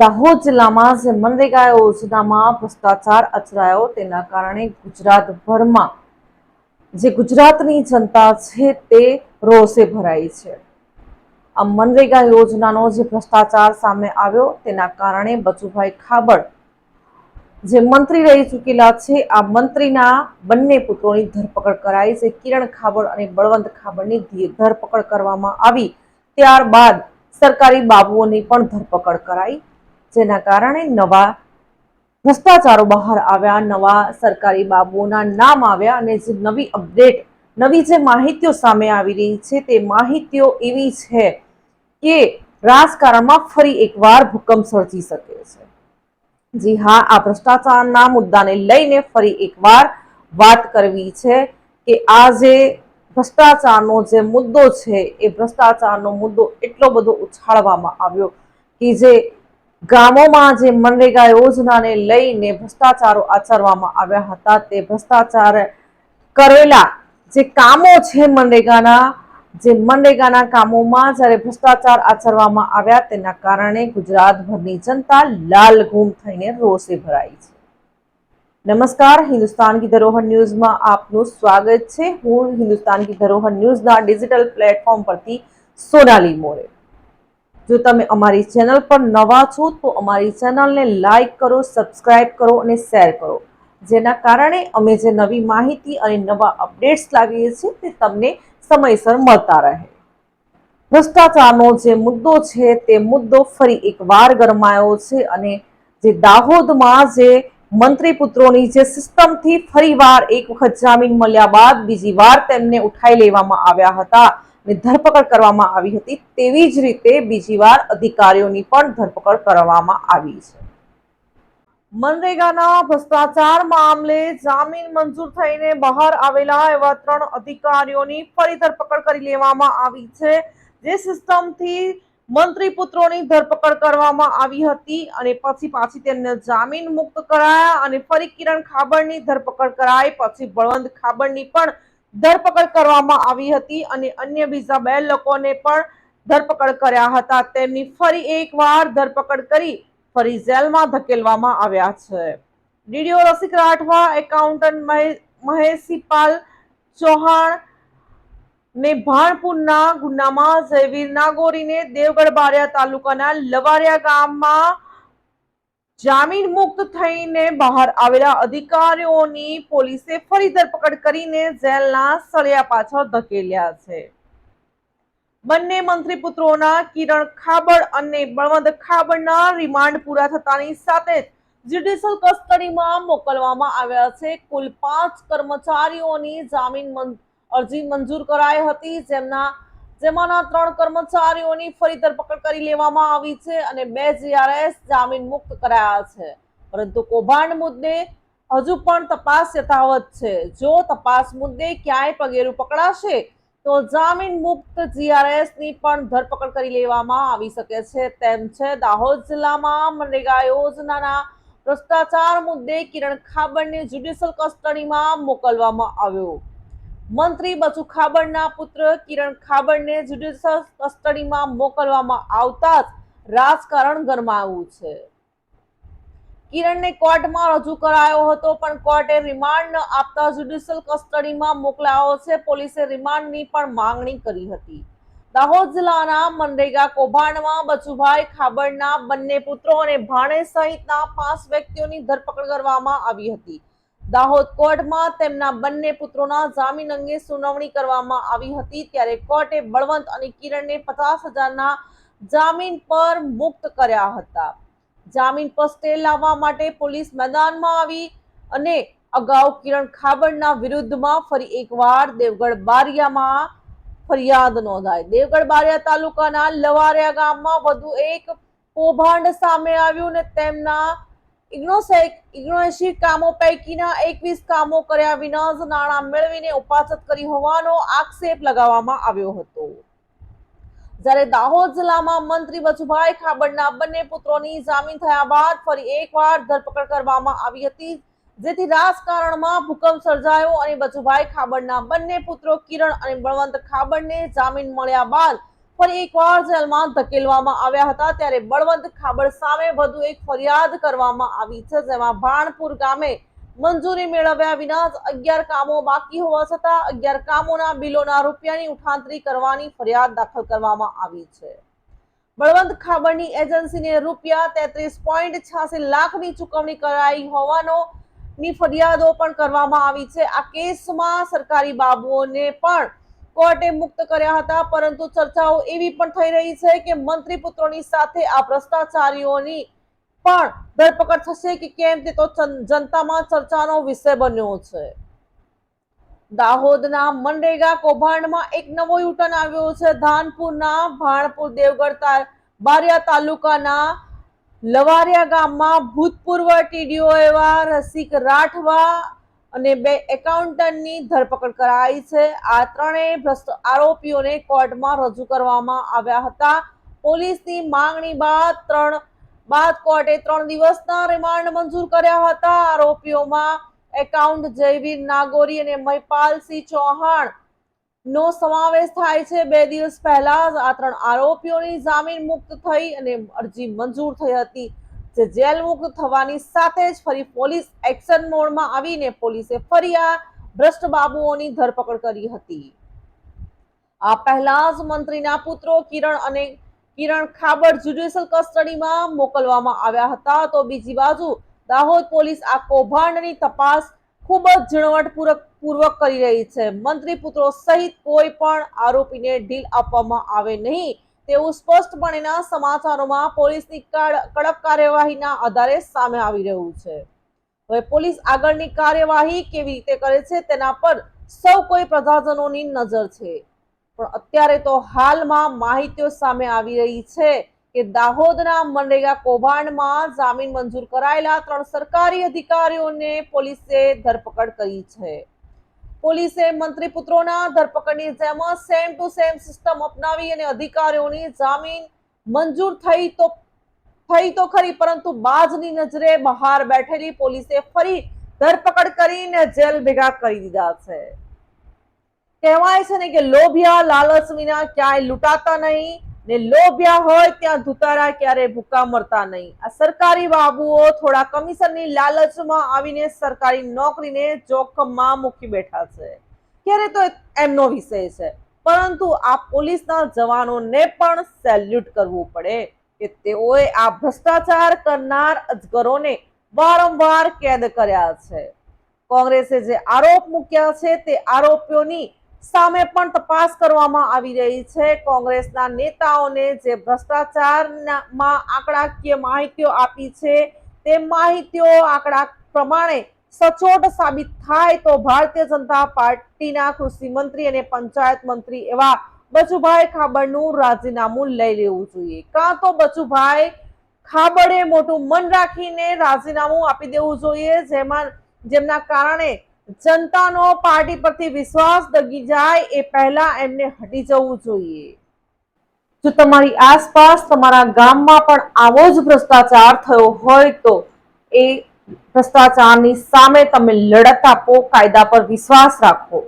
દાહોદ જિલ્લામાં જે મનરેગા યોજનામાં ભ્રષ્ટાચાર અચરાયો તેના કારણે ગુજરાતભરમાં જે ગુજરાતની જનતા છે તે રોષે ભરાઈ છે. આ મનરેગા યોજનાનો જે ભ્રષ્ટાચાર સામે આવ્યો તેના કારણે બચુભાઈ ખાબડ, જે મંત્રી રહી ચૂકેલા છે, આ મંત્રીના બંને પુત્રોની ધરપકડ કરાઈ છે. કિરણ ખાબડ અને બળવંત ખાબડની ધરપકડ કરવામાં આવી. ત્યારબાદ સરકારી બાબુઓની પણ ધરપકડ કરાઈ. જેના કારણે નવા ભ્રષ્ટાચારો બહાર આવ્યા, નવા સરકારી બાબુઓના નામ આવ્યા અને જે નવી અપડેટ, નવી જે માહિતીઓ સામે આવી રહી છે તે માહિતીઓ એવી છે કે રાજકારણમાં ફરી એકવાર ભૂકંપ સર્જી શકે છે. જી હા, આ ભ્રષ્ટાચારના મુદ્દાને લઈને ફરી એકવાર વાત કરવી છે કે આ જે ભ્રષ્ટાચારનો જે મુદ્દો છે, એ ભ્રષ્ટાચારનો મુદ્દો એટલો બધો ઉછાળવામાં આવ્યો કે જે ગામોમાં જે મનરેગા યોજનાને લઈને ભ્રષ્ટાચારો આચરવામાં આવ્યા હતા, તે ભ્રષ્ટાચાર કરેલા જે કામો છે મનરેગાના, જે મનરેગાના કામોમાં જ્યારે ભ્રષ્ટાચાર આચરવામાં આવ્યા, તેના કારણે ગુજરાતભરની જનતા લાલ ગુમ થઈને રોષે ભરાઈ છે. નમસ્કાર, હિન્દુસ્તાન કી ધરોહર ન્યૂઝમાં આપનું સ્વાગત છે. હું હિન્દુસ્તાન કી ધરોહર ન્યૂઝના ડિજિટલ પ્લેટફોર્મ પરથી સોનાલી મોરે. જો તમે અમારી ચેનલ પર નવા છો, તો અમારી ચેનલને લાઈક કરો, સબસ્ક્રાઇબ કરો અને શેર કરો. જેના કારણે અમે જે નવી માહિતી અને નવા અપડેટ્સ લાવીએ છીએ, તે તમને સમયસર મળતા રહે. ભ્રષ્ટાચારનો જે મુદ્દો છે, તે મુદ્દો ફરી એકવાર ગરમાયો છે અને જે દાહોદમાં જે મંત્રી પુત્રોની જે સિસ્ટમથી ફરીવાર એક વખત જામીન મળ્યા બાદ બીજી વાર તેમને ઉઠાઈ લેવામાં આવ્યા હતા. અને ધરપકડ કરવામાં આવી હતી તેવી જ રીતે બીજી વાર અધિકારીઓની પણ ધરપકડ કરવામાં આવી છે. મનરેગાના ભ્રષ્ટાચાર મામલે જામીન મંજૂર થઈને બહાર આવેલા એવા ત્રણ અધિકારીઓની ફરી ધરપકડ કરી લેવામાં આવી છે, જે સિસ્ટમથી મંત્રી પુત્રોની ધરપકડ કરવામાં આવી હતી અને પછી પાછી તેમને જામીન મુક્ત કરાયા અને ફરી કિરણ ખાબડની ધરપકડ કરાઈ, પછી બળવંત ખાબડની પણ ધરપકડ કરવામાં આવી હતી અને અન્ય બીજા બે લોકોને પણ ધરપકડ કર્યા હતા. તેમની ફરી એકવાર ધરપકડ કરી ફરી જેલમાં ધકેલવામાં આવ્યા છે. ડીડીઓ રસિક રાઠવા, એકાઉન્ટન્ટ મહે- મહેશીપાલ ચૌહાણ ને ભાણપુરના ગુનામાં જયવીર નાગોરીને દેવગઢ બારિયા તાલુકાના લવારિયા ગામમાં જામીન મુક્ત થઈને બહાર આવેલા અધિકારીઓની પોલીસે ફરી ધરપકડ કરીને જેલના સળિયા પાછળ ધકેલ્યા છે. બંને મંત્રી પુત્રોના કિરણ ખાબડ અને બળવંત ખાબડના રિમાન્ડ પૂરા થતાની સાથે જ જ્યુડિશિયલ કસ્ટડીમાં મોકલવામાં આવ્યા છે. કુલ પાંચ કર્મચારીઓની જામીન અરજી મંજૂર કરાઈ હતી, જેમના જેમાંના ત્રણ કર્મચારીઓની ફરી ધરપકડ કરી લેવામાં આવી છે અને બે જીઆરએસ જામીન મુક્ત કરાયા છે. પરંતુ કૌભાંડ મુદ્દે હજુ પણ તપાસ યથાવત છે. જો તપાસ મુદ્દે ક્યાંય પગેરું પકડાશે, તો જામીન મુક્ત જીઆરએસની પણ ધરપકડ કરી લેવામાં આવી શકે છે. તેમ છે, દાહોદ જિલ્લામાં મનરેગા યોજનાના ભ્રષ્ટાચાર મુદ્દે કિરણ ખાબડને જ્યુડિશિયલ કસ્ટડીમાં મોકલવામાં આવ્યો. મંત્રી બચુ ખાબડના પુત્ર કિરણ ખાબડને જ્યુડિશિયલ કસ્ટડીમાં મોકલવામાં આવતા જ રાજકારણ ગરમાયું છે. કિરણને કોર્ટમાં રજૂ કરાયો હતો, પણ કોર્ટે રિમાન્ડ આપતા જ્યુડિશિયલ કસ્ટડીમાં મોકલાયો છે. પોલીસે રિમાન્ડની પણ માંગણી કરી હતી. દાહોદ જિલ્લાના મનરેગા કૌભાંડમાં બચુભાઈ ખાબડના બંને પુત્રો અને ભાણે સહિતના પાંચ વ્યક્તિઓની ધરપકડ કરવામાં આવી હતી. દાહોદ કોર્ટમાં તેમના બંને પુત્રોના જામીન અંગે સુનાવણી કરવામાં આવી હતી. ત્યારે કોર્ટે બળવંત અને કિરણને પચાસ હજારના જામીન પર મુક્ત કર્યા હતા. જામીન પર સ્ટે લાવવા માટે પોલીસ મેદાનમાં આવી અને અગાઉ કિરણ ખાબડના વિરુદ્ધમાં ફરી એકવાર દેવગઢ બારિયામાં ફરિયાદ નોંધાઈ. દેવગઢ બારિયા તાલુકાના લવારિયા ગામમાં વધુ એક કૌભાંડ સામે આવ્યું ને તેમના ઇગ્નોસેક કામો પૈકીના એકવીસ કામો કર્યા વિના જ નાણાં મેળવીને ઉપાસત કરી હોવાનો આક્ષેપ લગાવવામાં આવ્યો હતો. જ્યારે દાહોદ જિલ્લામાં મંત્રી વજુભાઈ ખાબડના બંને પુત્રોની જામીન થયા બાદ ફરી એકવાર ધરપકડ કરવામાં આવી હતી, જેથી રાજકારણમાં ભૂકંપ સર્જાયો અને બચુભાઈ ખાબડના બંને પુત્રો કિરણ અને બળવંત ખાબડને જામીન મળ્યા બાદ ફરી એકવાર જેલમાં ધકેલવામાં આવ્યા હતા, ત્યારે બળવંત ખાબડ સામે વધુ એક ફરિયાદ કરવામાં આવી છે, જેમાં ભાણપુર ગામે મંજૂરી મેળવ્યા વિના અગિયાર કામો બાકી હોવા છતાં અગિયાર કામોના બિલોના રૂપિયાની ઉઠાંતરી કરવાની ફરિયાદ દાખલ કરવામાં આવી છે. બળવંત ખાબડની એજન્સીને રૂપિયા તેત્રીસ પોઈન્ટ છ્યાસી લાખની ચૂકવણી કરાઈ હોવાનો ફરિયાદો પણ કરવામાં આવી છે. આ કેસમાં સરકારી બાબુઓને પણ કોર્ટે મુક્ત કર્યા હતા, પરંતુ ચર્ચાઓ એવી પણ થઈ રહી છે કે મંત્રી પુત્રોની સાથે આ ભ્રષ્ટાચારીઓની પણ ધરપકડ થશે કે કેમ તે તો જનતામાં ચર્ચાનો વિષય બન્યો છે. દાહોદના મનરેગા કૌભાંડમાં એક નવો યુટર્ન આવ્યો છે. ધાનપુરના ભાણપુર દેવગઢ બારિયા તાલુકાના લવારિયા ગામમાં ભૂતપૂર્વ ટીડીઓ એવા રસિક રાઠવા અને બે એકાઉન્ટન્ટની ધરપકડ કરાઈ છે. આ ત્રણેય ભ્રષ્ટ આરોપીઓને કોર્ટમાં રજૂ કરવામાં આવ્યા હતા. પોલીસની માંગણી બાદ ત્રણ, બાદ કોર્ટે ત્રણ દિવસના રિમાન્ડ મંજૂર કર્યા હતા. આરોપીઓમાં એકાઉન્ટ જયવીર નાગોરી અને મહિપાલસિંહ ચૌહાણ નો સમાવેશ થાય છે. બે દિવસ પહેલા આ ત્રણ આરોપીઓની જામીન મુક્ત થઈ અને અરજી મંજૂર થઈ હતી. જે જેલ મુક્ત થવાની સાથે જ ફરી પોલીસ એક્શન મોડમાં આવીને પોલીસે ફરી આ ભ્રષ્ટ બાબુઓની ધરપકડ કરી હતી. આ પહેલા જ મંત્રીના પુત્રો કિરણ અને કિરણ ખાબડ જ્યુડિશિયલ કસ્ટડીમાં મોકલવામાં આવ્યા હતા. તો બીજી બાજુ દાહોદ પોલીસ આ કૌભાંડની તપાસ ખૂબ જ ઝીણવટપૂર્વક પૂર્વક કરી રહી છે. મંત્રી પુત્રો સહિત કોઈ પણ આરોપીને ઢીલ આપવામાં આવે નહીં. તેવું સ્પષ્ટપણેના સમાચારોમાં પોલીસની કડ- કડક કાર્યવાહીના આધારે સામે આવી રહ્યું છે. હવે પોલીસ આગળની કાર્યવાહી કેવી રીતે કરે છે તેના પર સૌ કોઈ પ્રજાજનોની નજર છે. પણ અત્યારે તો હાલમાં માહિતીઓ સામે આવી રહી છે કે દાહોદના મનરેગા કૌભાંડમાં જામીન મંજૂર કરાયેલા ત્રણ સરકારી અધિકારીઓને પોલીસે ધરપકડ કરી છે. પોલીસે મંત્રી પુત્રોના ધરપકડની જેમ સેમ ટુ સેમ સિસ્ટમ અપનાવી અને અધિકારીઓની જામીન મંજૂર થઈ તો થઈ તો ખરી, પરંતુ બાજની નજરે બહાર બેઠેલી પોલીસે ફરી ધરપકડ કરીને જેલ ભેગા કરી દીધા છે. કહેવાય છે ને કે લોભિયા લાલચ વિના ક્યાંય લૂંટાતા નહીં. ને લોભ્યા હોય ત્યાં ધુતારા ક્યારે ભૂકા મરતા નહીં. આ સરકારી બાબુઓ થોડા કમિશનની લાલચમાં આવીને સરકારી નોકરીને જોખમમાં મૂકી બેઠા છે. ક્યારે તો એમનો વિષય છે. પરંતુ આ પોલીસના જવાનોને પણ સેલ્યુટ કરવું પડે કે તેઓએ આ ભ્રષ્ટાચાર કરનાર અજગરોને વારંવાર કેદ કર્યા છે. કોંગ્રેસે જે આરોપ મૂક્યા છે તે આરોપીઓની સામે પણ તપાસ કરવામાં આવી રહી છે. કોંગ્રેસના નેતાઓને જે ભ્રષ્ટાચારમાં આંકડાકીય માહિતીઓ આપી છે, તે માહિતીઓ આંકડા પ્રમાણે સચોટ સાબિત થાય તો ભારતીય જનતા પાર્ટીના કૃષિ મંત્રી અને પંચાયત મંત્રી એવા બચુભાઈ ખાબડનું રાજીનામું લઈ લેવું જોઈએ. કાં તો બચુભાઈ ખાબડે મોટું મન રાખીને રાજીનામું આપી દેવું જોઈએ, જેમાં, જેમના કારણે જનતાનો પાર્ટી પરથી વિશ્વાસ દગી જાય એ પહેલા એમને હટી જવું જોઈએ. જો તમારી આસપાસ તમારા ગામમાં પણ આવો જ ભ્રષ્ટાચાર થયો હોય તો એ ભ્રષ્ટાચારની સામે તમે લડત આપો, કાયદા પર વિશ્વાસ રાખો.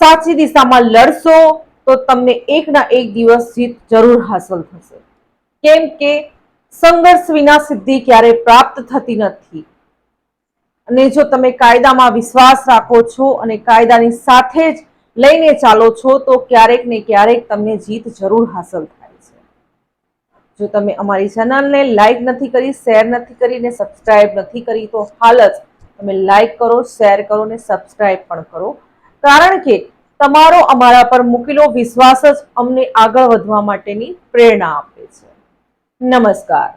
સાચી દિશામાં લડશો તો તમને એકના એક દિવસ જીત જરૂર હાંસલ થશે. કેમ કે સંઘર્ષ વિના સિદ્ધિ ક્યારે પ્રાપ્ત થતી નથી. અને જો તમે કાયદામાં વિશ્વાસ રાખો છો અને કાયદાની સાથે જ લઈને ચાલો છો, તો ક્યારેક ને ક્યારેક તમને જીત જરૂર હાંસલ થાય છે. જો તમે અમારી ચેનલને લાઈક નથી કરી, શેર નથી કરી ને સબસ્ક્રાઇબ નથી કરી, તો હાલ જ તમે લાઈક કરો, શેર કરો ને સબસ્ક્રાઇબ પણ કરો. કારણ કે તમારો અમારા પર મૂકેલો વિશ્વાસ જ અમને આગળ વધવા માટેની પ્રેરણા આપે છે. નમસ્કાર.